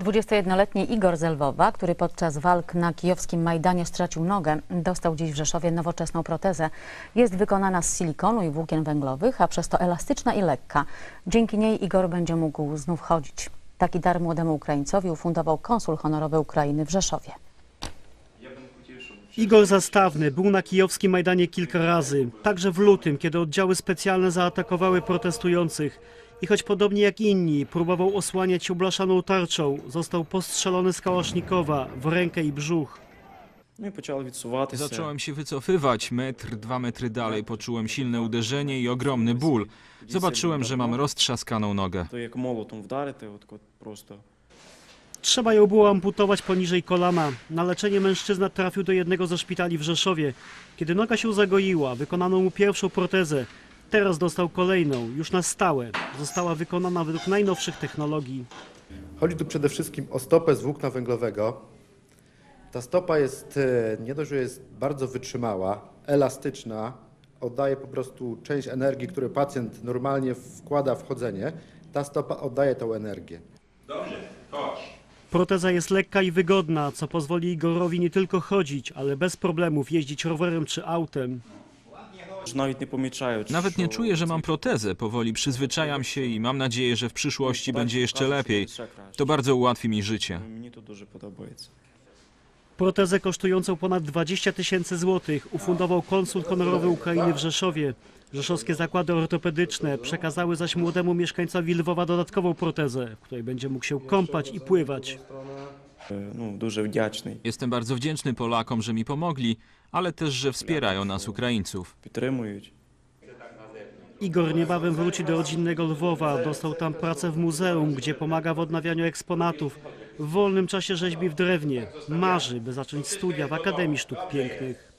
21-letni Igor Zelwowa, który podczas walk na kijowskim Majdanie stracił nogę, dostał dziś w Rzeszowie nowoczesną protezę. Jest wykonana z silikonu i włókien węglowych, a przez to elastyczna i lekka. Dzięki niej Igor będzie mógł znów chodzić. Taki dar młodemu Ukraińcowi ufundował konsul honorowy Ukrainy w Rzeszowie. Igor Zastawny był na kijowskim Majdanie kilka razy, także w lutym, kiedy oddziały specjalne zaatakowały protestujących I choć podobnie jak inni próbował osłaniać się blaszaną tarczą, został postrzelony z kałasznikowa w rękę i brzuch. Ну і почали відсуватися. Zacząłem się wycofywać. Metr, dwa metry dalej poczułem silne uderzenie i ogromny ból. Zobaczyłem, że mam roztrzaskaną nogę. То як молотом вдарити, от, от просто. Trzeba ją było amputować poniżej kolana. Na leczenie mężczyzna trafił do jednego ze szpitali w Rzeszowie. Kiedy noga się zagoiła, wykonano mu pierwszą protezę. Teraz dostał kolejną, już na stałe. Została wykonana według najnowszych technologii. Chodzi tu przede wszystkim o stopę z włókna węglowego. Ta stopa jest e, nie dość, że jest bardzo wytrzymała, elastyczna, oddaje po prostu część energii, którą pacjent normalnie wkłada w chodzenie. Ta stopa oddaje tą energię. Proteza jest lekka i wygodna, co pozwoli Igorowi nie tylko chodzić, ale bez problemów jeździć rowerem czy autem. Ж навіть не помічаю. Nawet nie що czuję, że mam цей- protezę. Powoli przyzwyczajam się i mam nadzieję, że w przyszłości będzie jeszcze Бачу, lepiej. ще краще. To bardzo ułatwi mi życie. Мені тут дуже подобається. Protezę kosztującą ponad 20 tysięcy złotych ufundował konsul honorowy Ukrainy w Rzeszowie. Rzeszowskie zakłady ortopedyczne przekazały zaś młodemu mieszkańcowi Lwowa dodatkową protezę, w której będzie mógł się kąpać i pływać. Е, Ну, дуже вдячний. Jestem bardzo wdzięczny Polakom, że mi pomogli, ale też, że wspierają nas Ukraińców. Підтримують. Igor niebawem wróci do rodzinnego Lwowa. Dostał tam pracę w muzeum, gdzie pomaga w odnawianiu eksponatów. W wolnym czasie rzeźbi w drewnie. Marzy, by zacząć studia w Akademii Sztuk Pięknych.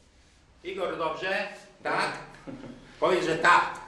Igor, dobrze? Tak? Powiedz, że tak.